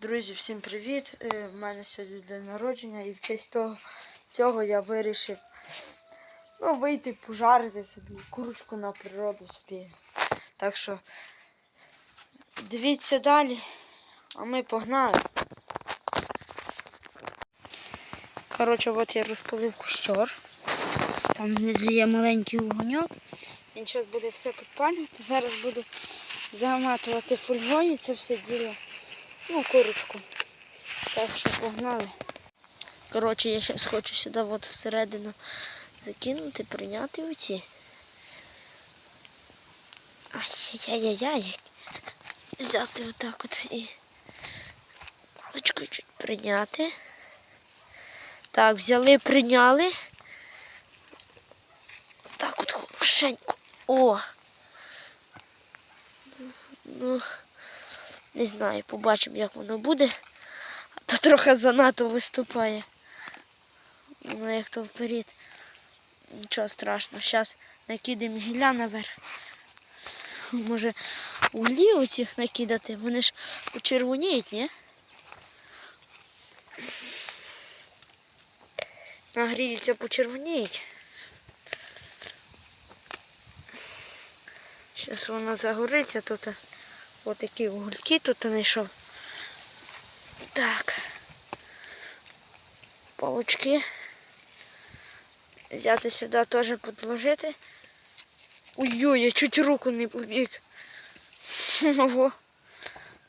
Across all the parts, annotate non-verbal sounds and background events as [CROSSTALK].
Друзі, всім привіт! Е, В мене сьогодні день народження і в честь того цього я вирішив ну, вийти пожарити собі, курочку на природу собі. Так що дивіться далі, а ми погнали. Коротше, от я розпалив кущор. Там внизу є маленький вогоньок. Він зараз буде все підпалювати. Зараз буду заматувати фольгою це все діло. Ну, курочку. Так що погнали. Коротше, я зараз хочу сюди от всередину закинути, прийняти оці. Ай-яй-яй-яй. Взяти отак от і паличкою чуть прийняти. Так, взяли, прийняли. Так от хорошенько. О! Ну, не знаю, побачимо, як воно буде. А то трохи занадто виступає. Ну, як то вперед. Нічого страшного. Зараз накидаємо гілля наверх. Може углі оцих накидати, вони ж почервоніють, ні? Нагріються, почервоніють. Зараз воно загориться тут. Ось такі угольки тут знайшов. Так. Палочки. Взяти сюди теж підложити. Ой-ой, я чуть руку не побіг. [LAUGHS] Ого.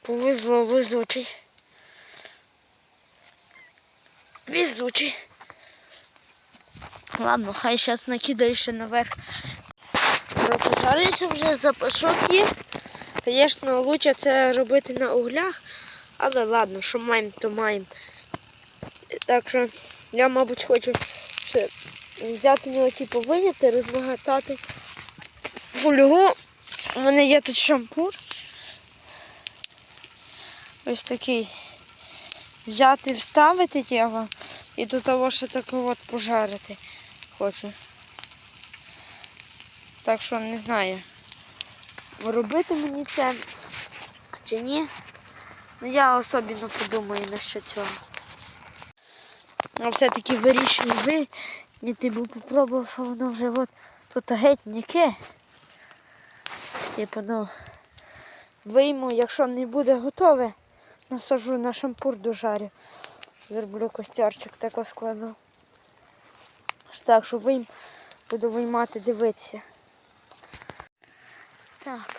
Повезло, везучий. Везучий. Ладно, хай зараз накидаю ще наверх. Короче, жариться вже запашок є. Звісно, краще це робити на углях, але ладно, що маємо, то маємо. Так що я, мабуть, хочу ще взяти нього, типу, виняти, розмагатати фольгу. У мене є тут шампур. Ось такий. Взяти, вставити його і до того такого от пожарити хочу. Так що не знаю робити мені це чи ні. Ну я особливо подумаю насчет цього. А все-таки вирішую ти був попробував, що воно вже от тут геть ніке. Типу, ну вийму, якщо не буде готове, насажу на шампур дожарю. Зроблю костярчик тако складу. Так що вийм, буду виймати, дивитися. Так.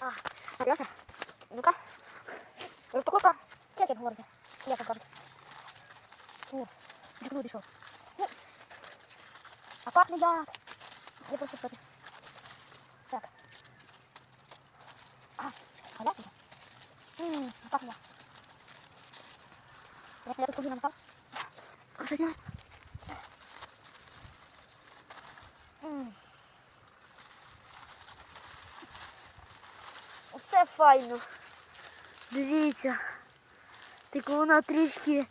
А, Мар'яка, ну-ка. Розпаковка. Як як говорите? Як вам кажуть? О, як люди що? Ну, а пахне як? Я просто проти. Так. А, а як це? Ммм, а пахне як? Я я тут куди намахав? А що знаю? Оце файно. Дивіться. Тільки воно трішки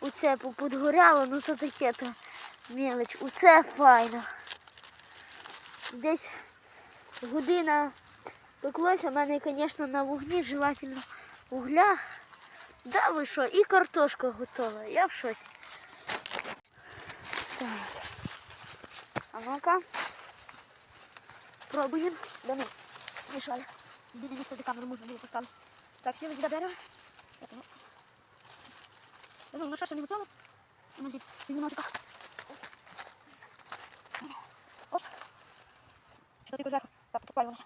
оце поподгоряло, ну то таке то мелоч. Оце файно. Десь година пеклося, в мене, звісно, на вогні желательно угля. Да ви що, і картошка готова. Я в шоці. Так. А ну-ка. Пробуємо. Да ну, мішали. Іди, іди, сюди камеру можна було поставити. Так, сіли. Ну. Да ну, ну що, ще не готово? Дід, візьми ножика. Оп. Що ти зверху? Так, попалювалося.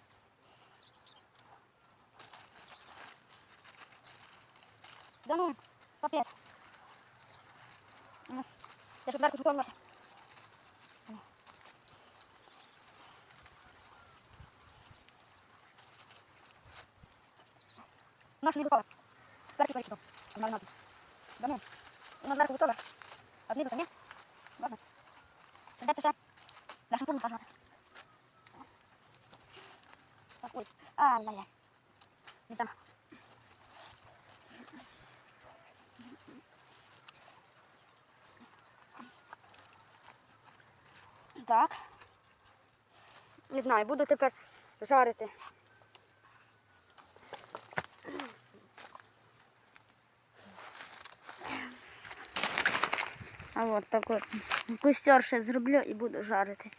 Да ну, капець. Ну, Я ж зверху готовила. Наш не готова. Перший перечитав. Маринад. Да ну. У нас зверху готове. А знизу? Ладно. Де це ще? На шампур насаджувати. Так, ой. Ай-яй-яй. Не це. Так. Не знаю, буду тепер жарити. А от так от костер ще зроблю і буду жарити.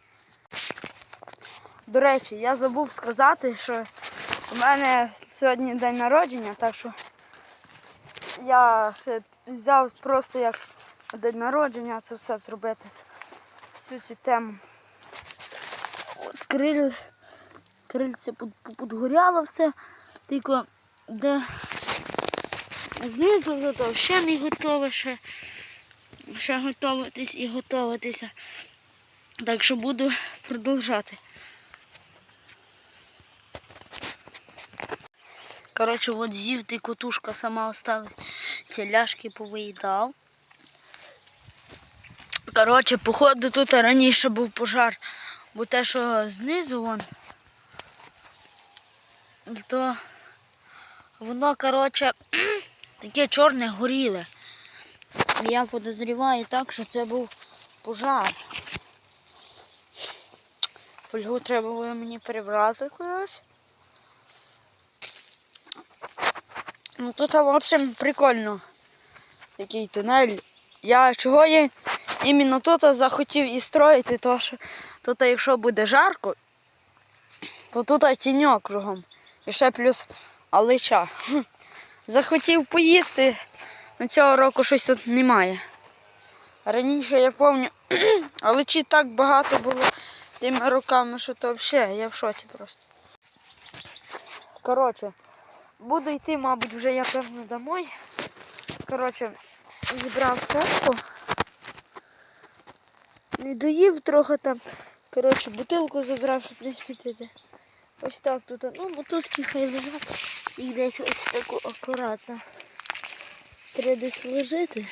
До речі, я забув сказати, що у мене сьогодні день народження, так що я ще взяв просто як день народження це все зробити. Всю цю тему. От криль, крильце підгоряло все. Тільки де знизу готово, ще не готове, ще, ще готуватись і готуватися. Так що буду продовжати. Коротше, от з'їв ти котушка сама осталась. Ці ляшки повиїдав. Коротше, походу тут раніше був пожар, бо те, що знизу вон, то воно, коротше, [CLEARS THROAT] таке чорне горіле. Я подозріваю так, що це був пожар. Фольгу треба було мені перебрати кудись. Ну тут, в общем, прикольно. Такий тунель. Я чого я іменно тут захотів і строїти, тому що тут, якщо буде жарко, то тут тіньок кругом. І ще плюс алича. Захотів поїсти, на цього року щось тут немає. Раніше я пам'ятаю, [CLEARS THROAT] аличі так багато було тими роками, що то взагалі, я в шоці просто. Коротше, буду йти, мабуть, вже я певно домой. Коротше, зібрав сумку. Не доїв трохи там. Коротше, бутилку забрав, щоб не смітити. Ось так тут. Ну, мотузки хай лежать. Їх десь ось таку акуратно. Треба десь лежити.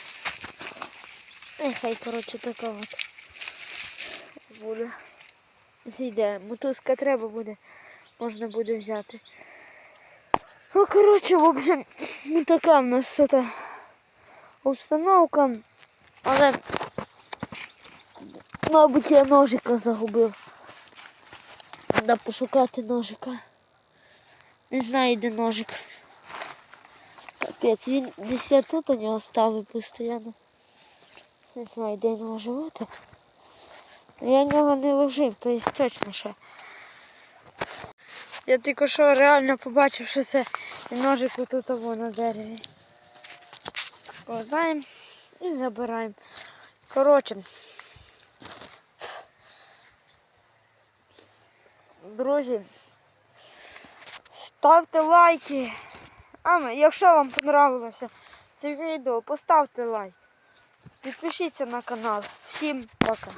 Нехай, коротше, така от буде. Зійде. Мотузка треба буде. Можна буде взяти. Ну, коротше, в общем, ну така в нас тут установка. Але, мабуть, я ножика загубив. Треба пошукати ножика. Не знаю, де ножик. Капець, він десь я тут у нього ставив постійно. Не знаю, де він може бути. Я нього не ложив, то є точно ще. Я тільки що реально побачив, що це ножик отут або на дереві. Складаємо і забираємо. Коротше. Друзі, ставте лайки. А якщо вам понравилося це відео, поставте лайк. Підпишіться на канал. Всім пока.